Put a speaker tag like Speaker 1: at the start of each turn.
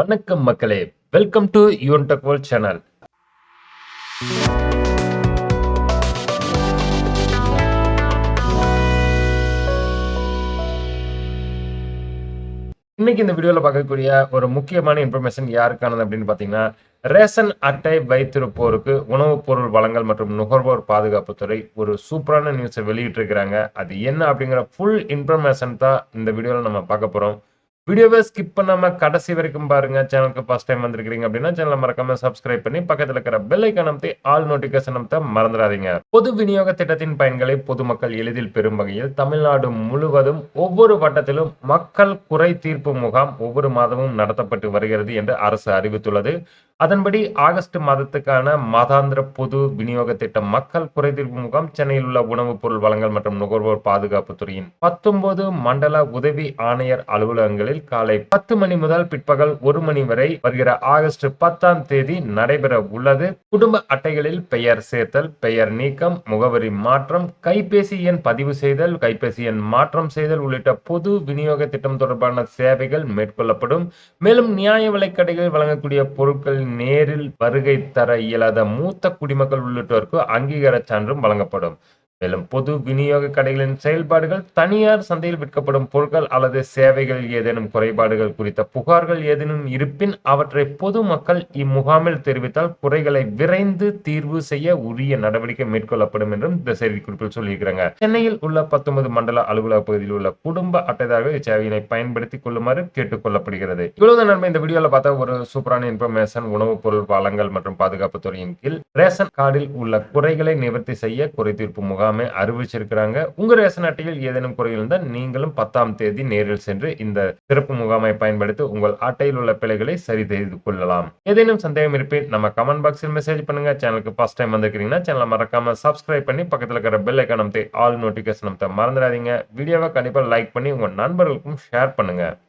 Speaker 1: வணக்கம் மக்களே. Welcome to யூன் டெக் வேர்ல்ட் சேனல் இன்னைக்கு இந்த வீடியோவில் பார்க்கக்கூடிய ஒரு முக்கியமான இன்ஃபர்மேஷன் யாருக்கானது அப்படின்னு பார்த்தீங்கன்னா ரேஷன் அட்டை வைத்திருப்போருக்கு உணவுப் பொருள் வழங்கல் மற்றும் நுகர்வோர் பாதுகாப்புத்துறை ஒரு சூப்பரான நியூஸை வெளியிட்டிருக்கிறாங்க. அது என்ன அப்படிங்கிற ஃபுல் இன்ஃபர்மேஷன் தான் இந்த வீடியோவில் நம்ம பார்க்க போகிறோம் வீடியோவை ஸ்கிப் பண்ணாமல் கடைசி வரைக்கும் பாருங்க. சேனலுக்கு ஃபஸ்ட் டைம் வந்திருக்கிறீங்க அப்படின்னா சேனலை மறக்காம சப்ஸ்கிரைப் பண்ணி பக்கத்துல இருக்கிற பெல் ஐக்கான் அமைத்து ஆல் நோட்டிஃபிகேஷன் அமைத்த மறந்துடாதீங்க. பொது விநியோக திட்டத்தின் பயன்களை பொதுமக்கள் எளிதில் பெறும் வகையில் தமிழ்நாடு முழுவதும் ஒவ்வொரு வட்டத்திலும் மக்கள் குறை தீர்ப்பு முகாம் ஒவ்வொரு மாதமும் நடத்தப்பட்டு வருகிறது என்று அரசு அறிவித்துள்ளது. அதன்படி ஆகஸ்ட் மாதத்துக்கான மாதாந்திர பொது விநியோக திட்டம் மக்கள் குறைதீர்ப்பு முகாம் சென்னையில் உள்ள உணவுப் பொருள் வழங்கல் மற்றும் நுகர்வோர் பாதுகாப்பு துறையின் பத்தொன்பது மண்டல உதவி ஆணையர் அலுவலகங்களில் காலை பத்து மணி முதல் பிற்பகல் ஒரு மணி வரை வருகிற ஆகஸ்ட் பத்தாம் தேதி நடைபெற உள்ளது. குடும்ப அட்டைகளில் பெயர் சேர்த்தல் பெயர் நீக்கம் முகவரி மாற்றம் கைபேசி எண் பதிவு செய்தல் கைபேசி எண் மாற்றம் செய்தல் உள்ளிட்ட பொது விநியோக திட்டம் தொடர்பான சேவைகள் மேற்கொள்ளப்படும். மேலும் நியாய விலைக்கடைகளில் வழங்கக்கூடிய பொருட்களின் நேரில் வருகை தர இயலாத மூத்த குடிமக்கள் உள்ளிட்டோருக்கு அங்கீகார சான்றும் வழங்கப்படும். மேலும் பொது விநியோக கடைகளின் செயல்பாடுகள் தனியார் சந்தையில் விற்கப்படும் பொருட்கள் அல்லது சேவைகள் ஏதேனும் குறைபாடுகள் குறித்த புகார்கள் ஏதேனும் இருப்பின் அவற்றை பொதுமக்கள் இம்முகாமில் தெரிவித்தால் குறைகளை விரைந்து தீர்வு செய்ய உரிய நடவடிக்கை மேற்கொள்ளப்படும் என்றும் இந்த செய்திக்குறிப்பில் சொல்லியிருக்கிறாங்க. சென்னையில் உள்ள பத்தொன்பது மண்டல அலுவலக பகுதியில் உள்ள குடும்ப அட்டைதாரர்கள் இச்சேவையினை பயன்படுத்திக் கொள்ளுமாறு கேட்டுக்கொள்ளப்படுகிறது இவ்வளவு நன்மை இந்த வீடியோல பார்த்தா ஒரு சூப்பரான இன்ஃபர்மேஷன் உணவுப் பொருள் வளங்கள் மற்றும் பாதுகாப்பு துறையின் கீழ் ரேஷன் கார்டில் உள்ள குறைகளை நிவர்த்தி செய்ய குறைதீர்ப்பு முகாம் எல்லாமே அறிவிச்சிருக்கிறாங்க. உங்க ரேஷன் அட்டையில் ஏதேனும் குறை இருந்தால் நீங்களும் பத்தாம் தேதி நேரில் சென்று இந்த சிறப்பு முகாமை பயன்படுத்தி உங்கள் அட்டையில் உள்ள பிழைகளை சரி செய்து கொள்ளலாம். ஏதேனும் சந்தேகம் இருப்பின் நம்ம கமெண்ட் பாக்ஸில் மெசேஜ் பண்ணுங்க. சேனலுக்கு ஃபர்ஸ்ட் டைம் வந்திருக்கிறீங்கன்னா சேனலை மறக்காம சப்ஸ்கிரைப் பண்ணி பக்கத்தில் இருக்கிற பெல் ஐக்கான் அமைத்து ஆல் நோட்டிபிகேஷன் அமைத்த மறந்துடாதீங்க. வீடியோவை கண்டிப்பாக லைக் பண்ணி உங்கள் நண்பர்களுக்கும் ஷேர் பண்ணுங்க.